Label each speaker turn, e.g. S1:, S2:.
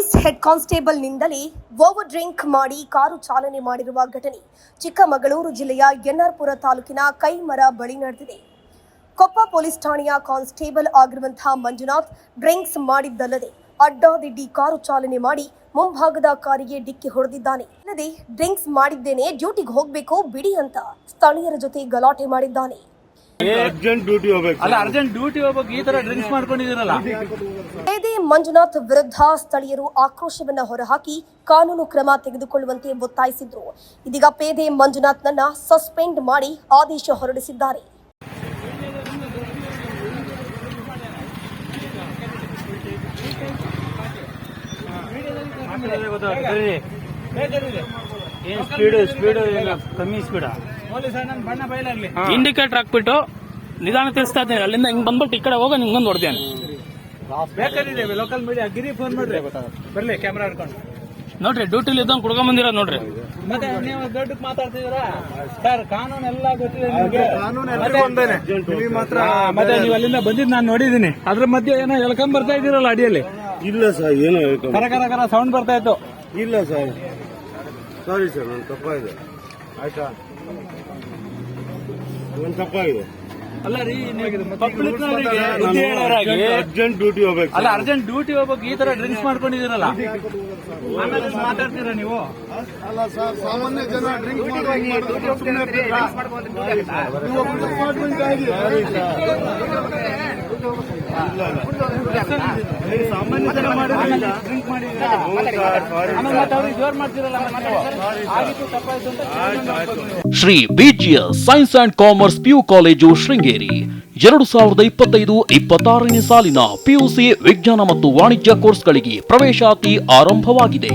S1: Police head ಕಾನ್ಸ್ಟೇಬಲ್ನಿಂದಲೇ over drink ಮಾಡಿ car ಚಾಲನೆ ಮಾಡಿರುವ ಘಟನೆ ಚಿಕ್ಕಮಗಳೂರು ಜಿಲ್ಲೆಯ ಎನ್ಆರ್ಪುರ ತಾಲೂಕಿನ ಕೈಮರ ಬಳಿ ನಡೆದಿದೆ. ಕೊಪ್ಪ ಪೊಲೀಸ್ ಠಾಣೆಯ ಕಾನ್ಸ್ಟೇಬಲ್ ಆಗಿರುವಂತಹ ಮಂಜುನಾಥ್ ಡ್ರಿಂಕ್ಸ್ ಮಾಡಿದ್ದಲ್ಲದೆ ಅಡ್ಡಾದಿಡ್ಡಿ ಕಾರು ಚಾಲನೆ ಮಾಡಿ ಮುಂಭಾಗದ ಕಾರಿಗೆ ಡಿಕ್ಕಿ ಹೊಡೆದಿದ್ದಾನೆ. ಅಲ್ಲದೆ ಡ್ರಿಂಕ್ಸ್ ಮಾಡಿದ್ದೇನೆ, ಡ್ಯೂಟಿಗೆ ಹೋಗಬೇಕು, ಬಿಡಿ ಅಂತ ಸ್ಥಳೀಯರ ಜೊತೆ ಗಲಾಟೆ ಮಾಡಿದ್ದಾನೆ.
S2: ಅರ್ಜೆಂಟ್ ಡ್ಯೂಟಿ ಹೋಗ್ಬೇಕು
S3: ಅಲ್ಲ ಅರ್ಜೆಂಟ್ ಡ್ಯೂಟಿ ಹೋಗ್ಬೇಕು ಈ ತರ ಡ್ರಿಂಕ್ಸ್ ಮಾಡ್ಕೊಂಡಿದ್ದೀರಲ್ಲ.
S1: ಪೇದೆ ಮಂಜುನಾಥ್ ವಿರುದ್ಧ ಸ್ಥಳೀಯರು ಆಕ್ರೋಶವನ್ನ ಹೊರಹಾಕಿ ಕಾನೂನು ಕ್ರಮ ತೆಗೆದುಕೊಳ್ಳುವಂತೆ ಒತ್ತಾಯಿಸಿದ್ರು. ಇದೀಗ ಪೇದೆ ಮಂಜುನಾಥ್ನನ್ನ ಸಸ್ಪೆಂಡ್ ಮಾಡಿ ಆದೇಶ ಹೊರಡಿಸಿದ್ದಾರೆ.
S2: ಏನ್ ಸ್ಪೀಡ್ ಸ್ಪೀಡ್ ಕಮ್ಮಿ ಸ್ಪೀಡ್
S4: ಇಂಡಿಕೇಟರ್ ಹಾಕ್ಬಿಟ್ಟು ನಿಧಾನ ತಿಳಿಸ್ತಾ ಇದ್ದೀನಿ. ಅಲ್ಲಿಂದ ಹಿಂಗ್ ಬಂದ್ಬಿಟ್ಟು ಈ ಕಡೆ ಹೋಗ ನಿಂಗೊಂದು ಹೊಡ್ದೇನೆ
S3: ಬೇಕಾದ್ರೆ ಲೋಕಲ್ ಮೀಡಿಯಾ ಗಿರಿ ಫೋನ್ ಮಾಡ್ರಿ. ಬರ್ಲಿ ಕ್ಯಾಮ್ರಾ ಹಿಡ್ಕೊಂಡು.
S4: ನೋಡ್ರಿ ಡ್ಯೂಟಿಲಿ ಇದ್ದಂಗೆ ಕುಡ್ಕೊಂಡ್ ಬಂದಿರ ನೋಡ್ರಿ.
S3: ಮತ್ತೆ ನೀವು ದೊಡ್ಡಕ್ ಮಾತಾಡ್ತಿದ್ದೀರಾ? ಸರ್ ಕಾನೂನು ಎಲ್ಲ ಗೊತ್ತಿದೆ ನಿಮ್ಗೆ.
S2: ನೀವು ಮಾತ್ರ
S3: ಮತ್ತೆ ನೀವು ಅಲ್ಲಿಂದ ಬಂದಿದ್ದು ನಾನು ನೋಡಿದೀನಿ ಅದ್ರ ಮಧ್ಯೆ ಏನೋ ಹೇಳ್ಕೊಂಡ್ ಬರ್ತಾ ಇದ್ದೀರಲ್ಲ ಅಡಿಯಲ್ಲಿ?
S2: ಇಲ್ಲ ಸರ್ ಏನು
S3: ಕರ ಕರ ಸೌಂಡ್ ಬರ್ತಾ ಇತ್ತು.
S2: ಇಲ್ಲ ಸರ್. ಸಾರಿ ಸರ್ ನನ್ನ ತಪ್ಪಾಗಿದೆ. ಆಯ್ತಾ? ನನ್ನ ತಪ್ಪಾಗಿದೆ.
S3: ಅಲ್ಲ ರೀ ಪಬ್ಲಿಕ್
S2: ಅರ್ಜೆಂಟ್ ಡ್ಯೂಟಿ ಹೋಗ್ಬೇಕು
S3: ಅಲ್ಲ ಅರ್ಜೆಂಟ್ ಡ್ಯೂಟಿ ಹೋಗ್ಬೇಕು ಈ ತರ ಡ್ರಿಂಕ್ಸ್ ಮಾಡ್ಕೊಂಡಿದ್ದೀರಲ್ಲ. ಮಾತಾಡ್ತೀರಾ ನೀವು?
S5: ಅಲ್ಲ ಸರ್ ಸಾಮಾನ್ಯ ಜನ ಡ್ರಿಂಕ್
S2: ಸಾಮಾನ್ಯ
S6: Shri BGS science and commerce PU college Sringeri. ಎರಡು ಸಾವಿರದ ಇಪ್ಪತ್ತೈದು ಇಪ್ಪತ್ತಾರನೇ ಸಾಲಿನ ಪಿಯುಸಿ ವಿಜ್ಞಾನ ಮತ್ತು ವಾಣಿಜ್ಯ ಕೋರ್ಸ್ಗಳಿಗೆ ಪ್ರವೇಶಾತಿ ಆರಂಭವಾಗಿದೆ.